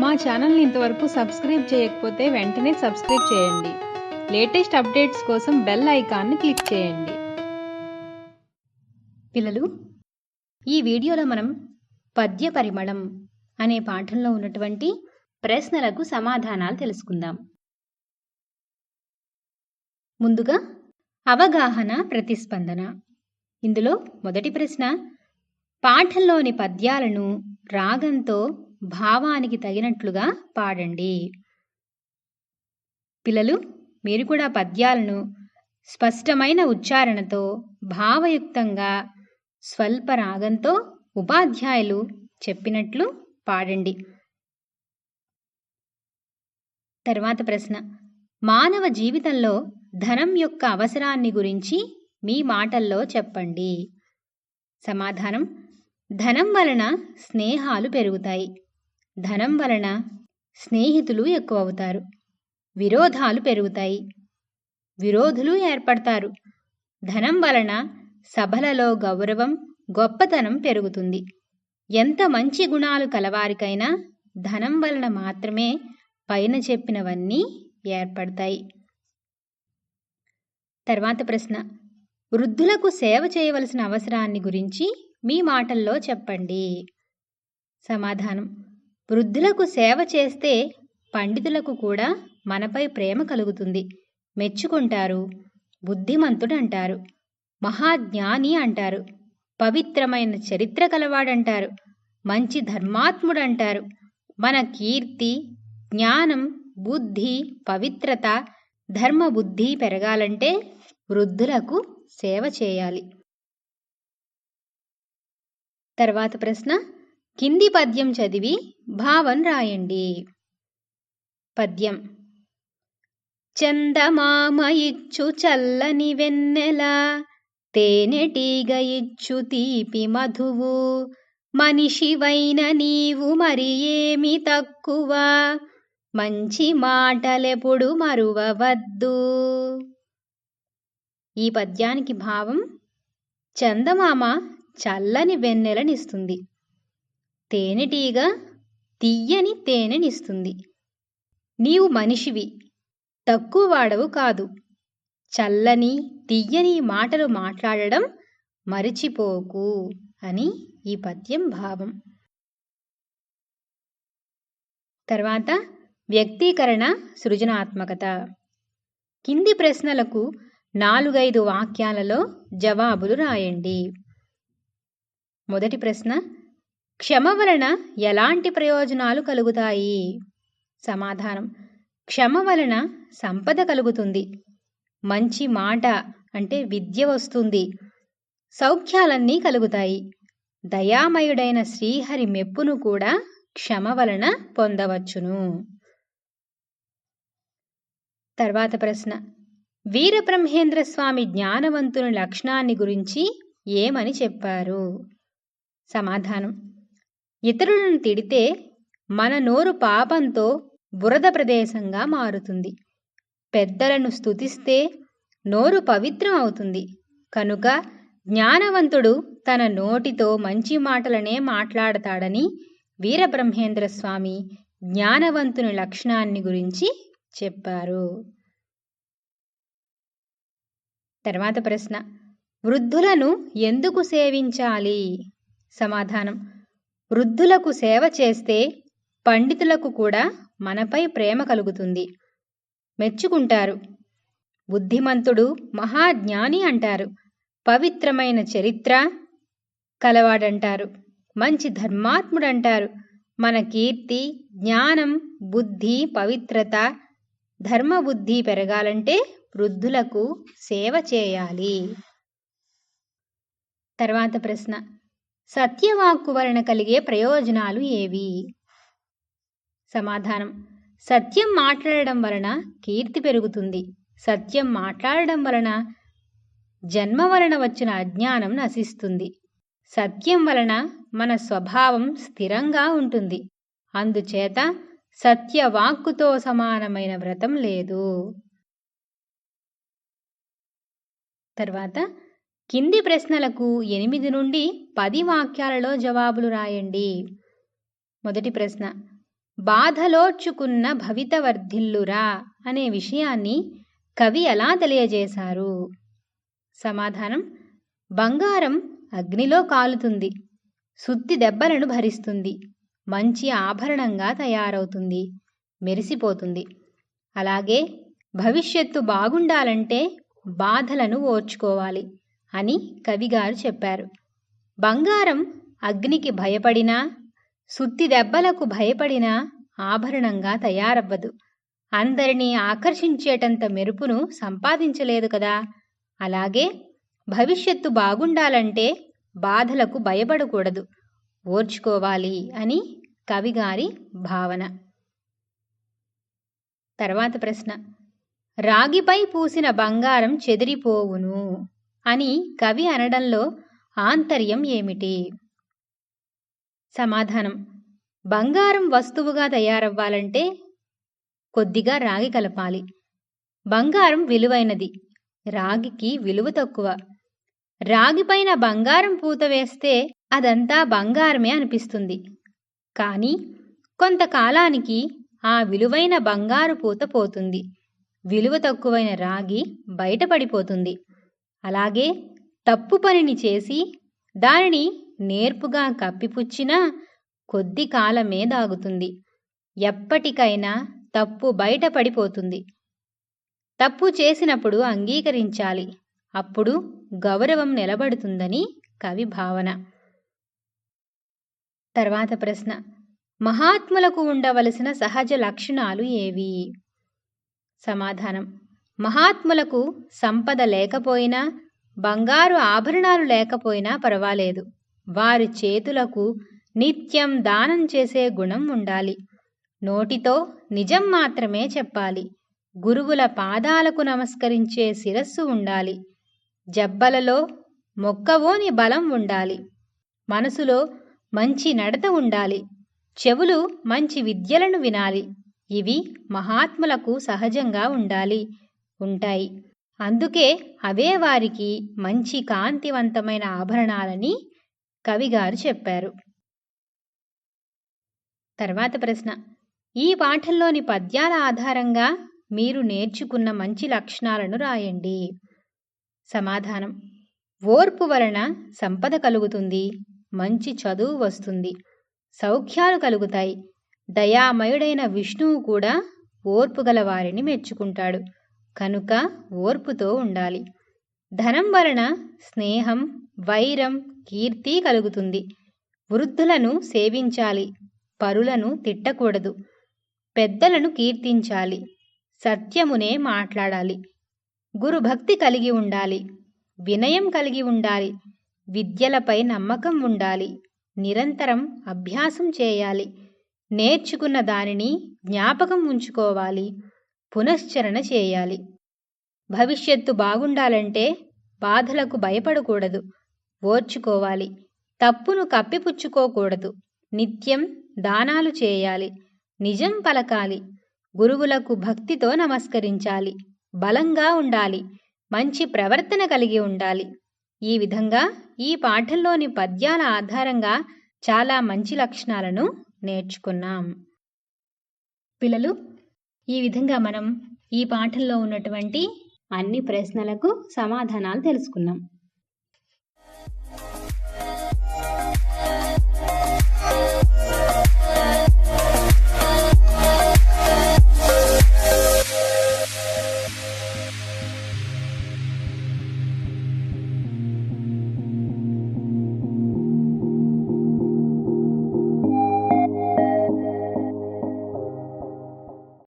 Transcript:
మా ఛానల్ని ఇంతవరకు సబ్స్క్రైబ్ చేయకపోతే వెంటనే సబ్స్క్రైబ్ చేయండి. లేటెస్ట్ అప్డేట్స్ కోసం బెల్ ఐకాన్ని క్లిక్ చేయండి. పిల్లలు ఈ వీడియోలో మనం పద్య పరిమళం అనే పాఠంలో ఉన్నటువంటి ప్రశ్నలకు సమాధానాలు తెలుసుకుందాం. ముందుగా అవగాహన ప్రతిస్పందన. ఇందులో మొదటి ప్రశ్న పాఠంలోని పద్యాలను రాగంతో భావానికి తగినట్లుగా పాడండి. పిల్లలు మీరు కూడా పద్యాలను స్పష్టమైన ఉచ్చారణతో భావయుక్తంగా స్వల్ప రాగంతో ఉపాధ్యాయులు చెప్పినట్లు పాడండి. తర్వాత ప్రశ్న. మానవ జీవితంలో ధనం యొక్క అవసరాన్ని గురించి మీ మాటల్లో చెప్పండి. సమాధానం. ధనం వలన స్నేహాలు పెరుగుతాయి. ధనం వలన స్నేహితులు ఎక్కువ అవుతారు విరోధాలు పెరుగుతాయి. విరోధులు ఏర్పడతారు. ధనం వలన సభలలో గౌరవం గొప్పతనం పెరుగుతుంది. ఎంత మంచి గుణాలు కలవారికైనా ధనం వలన మాత్రమే పైన చెప్పినవన్నీ ఏర్పడతాయి. తర్వాత ప్రశ్న. వృద్ధులకు సేవ చేయవలసిన అవసరాన్ని గురించి మీ మాటల్లో చెప్పండి. సమాధానం. వృద్ధులకు సేవ చేస్తే పండితులకు కూడా మనపై ప్రేమ కలుగుతుంది. మెచ్చుకుంటారు. బుద్ధిమంతుడు అంటారు మహాజ్ఞాని అంటారు. పవిత్రమైన చరిత్ర కలవాడంటారు. మంచి ధర్మాత్ముడు అంటారు మన కీర్తి జ్ఞానం బుద్ధి పవిత్రత ధర్మబుద్ధి పెరగాలంటే వృద్ధులకు సేవ చేయాలి. తర్వాత ప్రశ్న కింది పద్యం చదివి భావం రాయండి. పద్యం. చందమామ ఇచ్చు చల్లని వెన్నెల తేనెటీగ ఇచ్చు తీపి మధువు మనిషివైన నీవు మరి ఏమి తక్కువ మంచి మాటలెప్పుడు మరువవద్దు. ఈ పద్యానికి భావం చందమామ చల్లని వెన్నెలనిస్తుంది తేనెటీగ తీయని తేనెనిస్తుంది. నీవు మనిషివి తక్కువ వాడవు కాదు. చల్లని తీయని మాటలు మాట్లాడడం మరిచిపోకు అని ఈ పద్యం భావం. తర్వాత వ్యక్తీకరణ సృజనాత్మకత. కింది ప్రశ్నలకు నాలుగైదు వాక్యాలలో జవాబులు రాయండి. మొదటి ప్రశ్న క్షమ వలన ఎలాంటి ప్రయోజనాలు కలుగుతాయి? సమాధానం. క్షమ వలన సంపద కలుగుతుంది. మంచి మాట అంటే విద్య వస్తుంది. సౌఖ్యాలన్నీ కలుగుతాయి. దయామయుడైన శ్రీహరి మెప్పును కూడా క్షమ వలన పొందవచ్చును. తర్వాత ప్రశ్న. వీరబ్రహ్మేంద్ర స్వామి జ్ఞానవంతుని లక్షణాన్ని గురించి ఏమని చెప్పారు? సమాధానం. ఇతరులను తిడితే మన నోరు పాపంతో బురద ప్రదేశంగా మారుతుంది. పెద్దలను స్తుతిస్తే నోరు పవిత్రం అవుతుంది. కనుక జ్ఞానవంతుడు తన నోటితో మంచి మాటలనే మాట్లాడతాడని వీరబ్రహ్మేంద్ర స్వామి జ్ఞానవంతుని లక్షణాన్ని గురించి చెప్పారు. తర్వాత ప్రశ్న వృద్ధులను ఎందుకు సేవించాలి? సమాధానం వృద్ధులకు సేవ చేస్తే పండితులకు కూడా మనపై ప్రేమ కలుగుతుంది. మెచ్చుకుంటారు. బుద్ధిమంతుడు మహాజ్ఞాని అంటారు. పవిత్రమైన చరిత్ర కలవాడంటారు. మంచి ధర్మాత్ముడంటారు. మన కీర్తి జ్ఞానం బుద్ధి పవిత్రత ధర్మబుద్ధి పెరగాలంటే వృద్ధులకు సేవ చేయాలి. తర్వాత ప్రశ్న. సత్యవాక్కు వలన కలిగే ప్రయోజనాలు ఏవి? సమాధానం. సత్యం మాట్లాడడం వలన కీర్తి పెరుగుతుంది. సత్యం మాట్లాడడం వలన జన్మ వలన వచ్చిన అజ్ఞానం నశిస్తుంది. సత్యం వలన మన స్వభావం స్థిరంగా ఉంటుంది. అందుచేత సత్యవాక్కుతో సమానమైన వ్రతం లేదు. తర్వాత కింది ప్రశ్నలకు ఎనిమిది నుండి పది వాక్యాలలో జవాబులు రాయండి. మొదటి ప్రశ్న బాధలోర్చుకున్న భవితవర్ధిల్లురా అనే విషయాన్ని కవి ఎలా తెలియజేశారు? సమాధానం బంగారం అగ్నిలో కాలుతుంది సుత్తి దెబ్బలను భరిస్తుంది మంచి ఆభరణంగా తయారవుతుంది మెరిసిపోతుంది. అలాగే భవిష్యత్తు బాగుండాలంటే బాధలను ఓర్చుకోవాలి. అని కవిగారు చెప్పారు. బంగారం అగ్నికి భయపడినా సుత్తి దెబ్బలకు భయపడినా ఆభరణంగా తయారవ్వదు. అందరినీ ఆకర్షించేటంత మెరుపును సంపాదించలేదు కదా. అలాగే భవిష్యత్తు బాగుండాలంటే బాధలకు భయపడకూడదు. ఓర్చుకోవాలి అని కవిగారి భావన. తర్వాత ప్రశ్న. రాగిపై పూసిన బంగారం చెదిరిపోవును. అని కవి అనడంలో ఆంతర్యం ఏమిటి? సమాధానం. బంగారం వస్తువుగా తయారవ్వాలంటే కొద్దిగా రాగి కలపాలి. బంగారం విలువైనది. రాగికి విలువ తక్కువ. రాగిపైన బంగారం పూత వేస్తే అదంతా బంగారమే అనిపిస్తుంది. కానీ కొంతకాలానికి ఆ విలువైన బంగారు పూత పోతుంది. విలువ తక్కువైన రాగి బయటపడిపోతుంది. అలాగే తప్పు పనిని చేసి దానిని నేర్పుగా కప్పిపుచ్చినా కొద్ది కాలమే దాగుతుంది. ఎప్పటికైనా తప్పు బయటపడిపోతుంది. తప్పు చేసినప్పుడు అంగీకరించాలి. అప్పుడు గౌరవం నిలబడుతుందని కవి భావన. తర్వాత ప్రశ్న. మహాత్ములకు ఉండవలసిన సహజ లక్షణాలు ఏవి? సమాధానం. మహాత్ములకు సంపద లేకపోయినా బంగారు ఆభరణాలు లేకపోయినా పర్వాలేదు. వారి చేతులకు నిత్యం దానం చేసే గుణం ఉండాలి. నోటితో నిజం మాత్రమే చెప్పాలి. గురువుల పాదాలకు నమస్కరించే శిరస్సు ఉండాలి. జబ్బలలో మొక్కవోని బలం ఉండాలి. మనసులో మంచి నడత ఉండాలి. చెవులు మంచి విద్యలను వినాలి. ఇవి మహాత్ములకు సహజంగా ఉండాలి. ఉంటాయి. అందుకే అవే వారికి మంచి కాంతివంతమైన ఆభరణాలని కవిగారు చెప్పారు. తర్వాత ప్రశ్న. ఈ పాఠంలోని పద్యాల ఆధారంగా మీరు నేర్చుకున్న మంచి లక్షణాలను రాయండి. సమాధానం. ఓర్పు వలన సంపద కలుగుతుంది. మంచి చదువు వస్తుంది. సౌఖ్యాలు కలుగుతాయి. దయామయుడైన విష్ణువు కూడా ఓర్పు గల వారిని మెచ్చుకుంటాడు. కనుక ఓర్పుతో ఉండాలి. ధనం వలన స్నేహం వైరం కీర్తి కలుగుతుంది. వృద్ధులను సేవించాలి. పరులను తిట్టకూడదు. పెద్దలను కీర్తించాలి. సత్యమునే మాట్లాడాలి. గురుభక్తి కలిగి ఉండాలి. వినయం కలిగి ఉండాలి. విద్యలపై నమ్మకం ఉండాలి. నిరంతరం అభ్యాసం చేయాలి. నేర్చుకున్న దానిని జ్ఞాపకం ఉంచుకోవాలి. పునశ్చరణ చేయాలి. భవిష్యత్తు బాగుండాలంటే బాధలకు భయపడకూడదు. ఓర్చుకోవాలి. తప్పును కప్పిపుచ్చుకోకూడదు. నిత్యం దానాలు చేయాలి. నిజం పలకాలి. గురువులకు భక్తితో నమస్కరించాలి. బలంగా ఉండాలి. మంచి ప్రవర్తన కలిగి ఉండాలి. ఈ విధంగా ఈ పాఠంలోని పద్యాల ఆధారంగా చాలా మంచి లక్షణాలను నేర్చుకున్నాం. పిల్లలు ఈ విధంగా మనం ఈ పాఠంలో ఉన్నటువంటి అన్ని ప్రశ్నలకు సమాధానాలు తెలుసుకున్నాం.